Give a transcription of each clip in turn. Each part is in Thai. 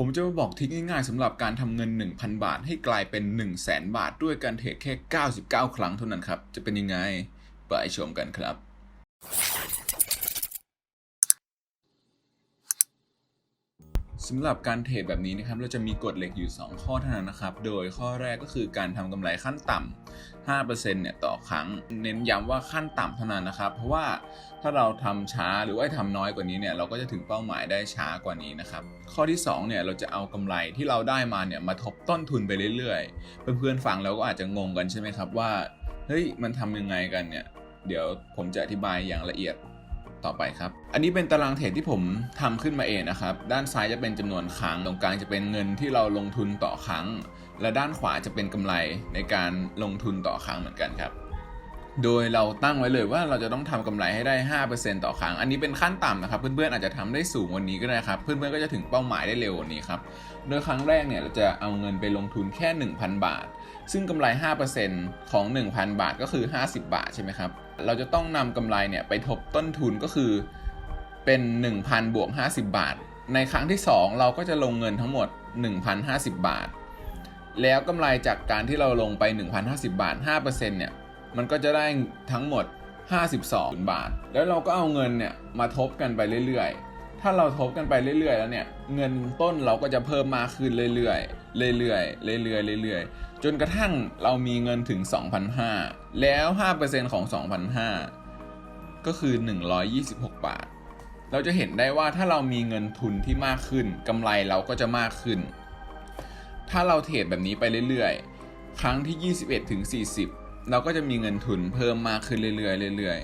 ผมจะมาบอกทริคง่ายๆสำหรับการทำเงิน 1,000 บาท ให้กลายเป็น 1 0 0 0 0แบาท ด้วยการเทรดแค่ 99 ครั้งเท่านั้นครับ จะเป็นยังไง ไปชมกันครับ สำหรับการเทรดแบบนี้นะครับเราจะมีกฎเหล็กอยู่ 2 ข้อเท่านั้นนะครับ โดยข้อแรกก็คือการทำกำไรขั้นต่ำ 5%เนี่ยต่อครั้ง เน้นย้ำว่าขั้นต่ำเท่านั้นนะครับ เพราะว่าถ้าเราทำช้าหรือว่าทำน้อยกว่านี้เนี่ยเราก็จะถึงเป้าหมายได้ช้ากว่านี้นะครับ ข้อที่2เนี่ยเราจะเอากำไรที่เราได้มาเนี่ยมาทบต้นทุนไปเรื่อยๆ เพื่อนๆฟังแล้วก็อาจจะงงกันใช่ไหมครับว่า เฮ้ยมันทำยังไงกันเนี่ย เดี๋ยวผมจะอธิบายอย่างละเอียด ต่อไปครับ อันนี้เป็นตารางเทรดที่ผมทำขึ้นมาเองนะครับ ด้านซ้ายจะเป็นจำนวนครั้ง ตรงกลางจะเป็นเงินที่เราลงทุนต่อครั้ง และด้านขวาจะเป็นกำไรในการลงทุนต่อครั้งเหมือนกันครับ โดยเราตั้งไว้เลยว่าเราจะต้องทำกำไรให้ได้ 5%ต่อครั้ง อันนี้เป็นขั้นต่ำนะครับ เพื่อนๆอาจจะทำได้สูงวันนี้ก็ได้ครับ เพื่อนๆก็จะถึงเป้าหมายได้เร็วว่านี้ครับ โดยครั้งแรกเนี่ยเราจะเอาเงินไปลงทุนแค่ 1,000 บาท ซึ่งกำไร 5%ของ 1,000 บาทก็คือ 50 บาทใช่ไหมครับ เราจะต้องนำกำไรเนี่ยไปทบต้นทุนก็คือเป็น 1,000 บวก 50 บาท ในครั้งที่ 2 เราก็จะลงเงินทั้งหมด 1,050 บาท แล้วกำไรจากการที่เราลงไป 1,050 บาท 5%เนี่ย มันก็จะได้ทั้งหมด 52 บาท แล้วเราก็เอาเงินเนี่ยมาทบกันไปเรื่อยๆ ถ้าเราทบกันไปเรื่อยๆ แล้วเนี่ย เงินต้นเราก็จะเพิ่มมากขึ้นเรื่อยๆ เรื่อยๆ เรื่อยๆ เรื่อยๆ จนกระทั่งเรามีเงินถึง 2,500 แล้ว 5%ของ 2,500 ก็คือ 126 บาท เราจะเห็นได้ว่าถ้าเรามีเงินทุนที่มากขึ้นกำไรเราก็จะมากขึ้น ถ้าเราเทรดแบบนี้ไปเรื่อยๆ ครั้งที่ 21ถึง40 เราก็จะมีเงินทุนเพิ่มมากขึ้นเรื่อยๆเรื่อย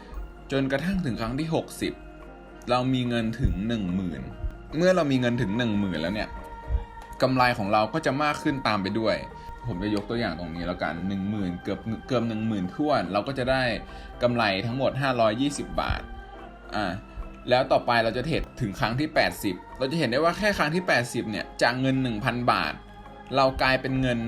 ๆ จนกระทั่งถึงครั้งที่ 60 เรามีเงินถึง 10,000 เมื่อเรามีเงินถึง 10,000 แล้วเนี่ยกำไรของเราก็จะมากขึ้นตามไปด้วย ผมจะยกตัวอย่างตรงนี้แล้วกัน 10,000 เกือบเกือบ10,000ท้วน เราก็จะได้กำไรทั้งหมด 520 บาทอ่าแล้วต่อไปเราจะเทรดถึงครั้งที่ 80 เราจะเห็นได้ว่าแค่ครั้งที่ 80 เนี่ย จากเงิน 1,000 บาท เรากลายเป็นเงิน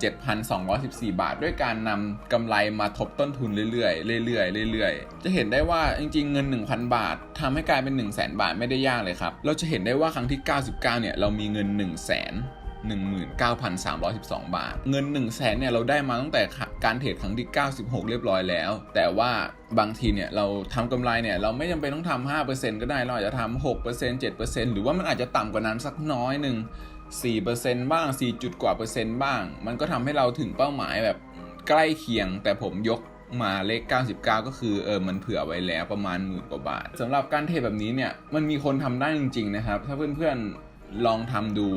47,214 บาท ด้วยการนำกำไรมาทบต้นทุนเรื่อยๆเรื่อยๆเรื่อยๆ จะเห็นได้ว่าจริงๆ เงิน 1,000 บาททำให้กลายเป็น 1 0 0 0 0 0 บาทไม่ได้ยากเลยครับ เราจะเห็นได้ว่าครั้งที่ 99 เนี่ย เรามีเงิน 1 0 0 0 0 19,312 บาท เงิน 1 0 0 0 0แสนเนี่ยเราได้มาตั้งแต่การเทรดครั้งที่ 96 เรียบร้อยแล้ว แต่ว่าบางทีเนี่ยเราทำกำไรเนี่ยเราไม่จำเป็นต้องทำ5%ก็ได้เราอาจจะทำ6% 7%หรือว่ามันอาจจะต่ำกว่านั้นสักน้อยหนึ่ง4%บ้าง 4 จุดกว่าเปอร์เซ็นต์บ้าง มันก็ทำให้เราถึงเป้าหมายแบบใกล้เคียง แต่ผมยกมาเลข 99 ก็คือเออมันเผื่อไว้แล้วประมาณหมื่นกว่าบาทสำหรับการเทรดแบบนี้เนี่ยมันมีคนทำได้จริงๆนะครับ ถ้าเพื่อนๆ ลองทำดู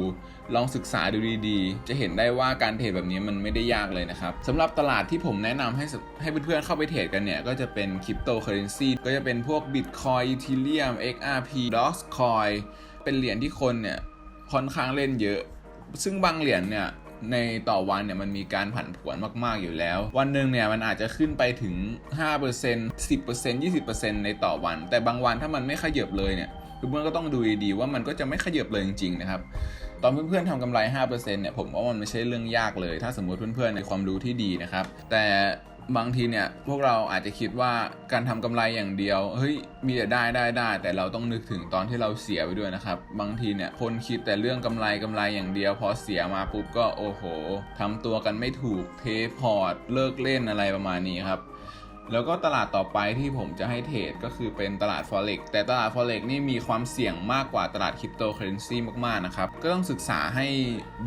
ลองศึกษาดูดีๆ จะเห็นได้ว่าการเทรดแบบนี้มันไม่ได้ยากเลยนะครับสำหรับตลาดที่ผมแนะนำให้ให้เพื่อนๆเข้าไปเทรดกันเนี่ย ก็จะเป็นคริปโตเคอเรนซีก็จะเป็นพวก Bitcoin Ethereum XRP Dogecoin เป็นเหรียญที่คนเนี่ยค่อนข้างเล่นเยอะ ซึ่งบางเหรียญเนี่ยในต่อวันเนี่ยมันมีการผันผวนมาก ๆ อยู่แล้ว วันหนึ่งเนี่ยมันอาจจะขึ้นไปถึง 5% 10% 20%ในต่อวัน แต่บางวันถ้ามันไม่ขยับเลยเนี่ย เพื่อนๆก็ต้องดูดีๆว่ามันก็จะไม่ขยับเลยจริงๆนะครับตอนเพื่อนๆทำกำไร 5%เนี่ยผมว่ามันไม่ใช่เรื่องยากเลย ถ้าสมมติเพื่อนๆในความรู้ที่ดีนะครับแต่บางทีเนี่ยพวกเราอาจจะคิดว่าการทำกำไรอย่างเดียวเฮ้ยมีแต่ได้ได้ได้ แต่เราต้องนึกถึงตอนที่เราเสียไปด้วยนะครับ บางทีเนี่ยคนคิดแต่เรื่องกำไรกำไรอย่างเดียว พอเสียมาปุ๊บก็โอ้โหทำตัวกันไม่ถูกเทพอร์ตเลิกเล่นอะไรประมาณนี้ครับ แล้วก็ตลาดต่อไปที่ผมจะให้เทรดก็คือเป็นตลาด Forex แต่ตลาด Forex นี่มีความเสี่ยงมากกว่าตลาดคริปโตเคอเรนซีมากๆนะครับ ก็ต้องศึกษาให้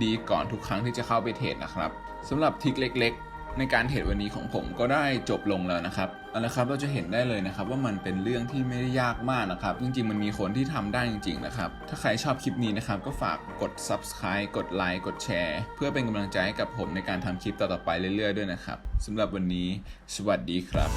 ดีก่อนทุกครั้งที่จะเข้าไปเทรดนะครับสำหรับทิกเล็ก ในการเทรดวันนี้ของผมก็ได้จบลงแล้วนะครับเอาละครับเราจะเห็นได้เลยนะครับว่ามันเป็นเรื่องที่ไม่ได้ยากมากนะครับ จริงๆ มันมีคนที่ทำได้จริงๆนะครับ ถ้าใครชอบคลิปนี้นะครับก็ฝากกด subscribe กดไลค์กดแชร์เพื่อเป็นกำลังใจให้กับผมในการทำคลิปต่อๆไปเรื่อยๆด้วยนะครับสำหรับวันนี้ สวัสดีครับ